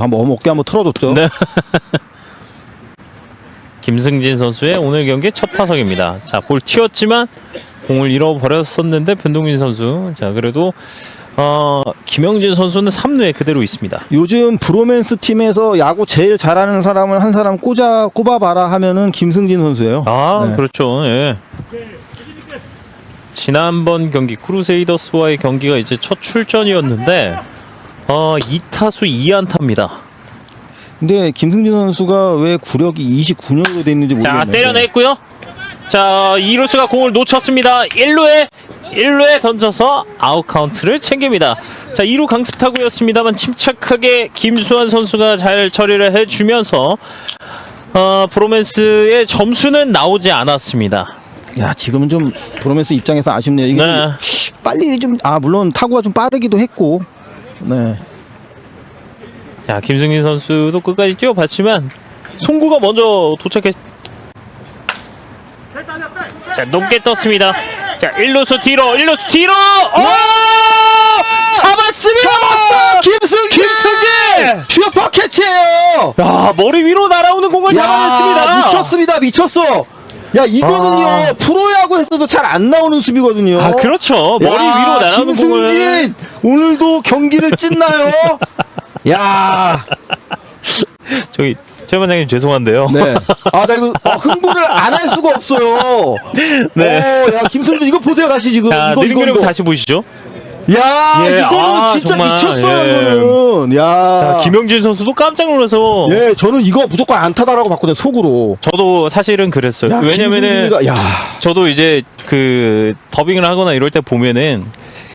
한번 어깨 한번 틀어줬죠. 네. 김승진 선수의 오늘 경기 첫 타석입니다. 자, 볼 튀었지만 공을 잃어버렸었는데 변동민 선수. 자, 그래도 어, 김영진 선수는 3루에 그대로 있습니다. 요즘 브로맨스 팀에서 야구 제일 잘하는 사람을 한 사람 꽂아 꼽아봐라 하면은 김승진 선수예요. 아, 네. 그렇죠. 예. 지난번 경기 크루세이더스와의 경기가 이제 첫 출전이었는데 어, 2타수 2안타입니다. 근데 김승진 선수가 왜 구력이 29년으로 돼 있는지 모르겠네요. 자 때려냈고요. 자 이루스가 공을 놓쳤습니다. 1루에 1루에 던져서 아웃 카운트를 챙깁니다. 자 2루 강습 타구였습니다만 침착하게 김수환 선수가 잘 처리를 해 주면서 어, 브로맨스의 점수는 나오지 않았습니다. 야 지금은 좀 브로맨스 입장에서 아쉽네요. 이게 네. 좀 빨리 좀 아 물론 타구가 좀 빠르기도 했고, 네. 자 김승진 선수도 끝까지 뛰어봤지만 송구가 먼저 도착했. 자 높게 떴습니다. 자 1루수 뒤로 1루수 뒤로. 오! 잡았습니다. 잡았어 김승진. 김승진 슈퍼 캐치예요. 야 머리 위로 날아오는 공을 잡아냈습니다. 미쳤습니다. 미쳤어. 야 이거는요 아. 프로야구 했어도 잘 안 나오는 수비거든요. 아 그렇죠. 머리 야, 위로 날아오는 공을. 김승진 오늘도 경기를 찢나요? 야, 저기 최 반장님 죄송한데요. 네. 아, 나 이거 어, 흥분을 안 할 수가 없어요. 네. 어, 야, 김승진 이거 보세요, 다시 지금. 자 이거, 이거, 이거. 다시 보시죠. 야, 예, 이거는 아, 진짜 정말, 미쳤어요, 예. 이거는. 야. 자, 김영진 선수도 깜짝 놀라서. 예, 저는 이거 무조건 안타다라고 봤거든요, 속으로. 저도 사실은 그랬어요. 야, 왜냐면은 김승진이가- 야, 저도 이제 그 더빙을 하거나 이럴 때 보면은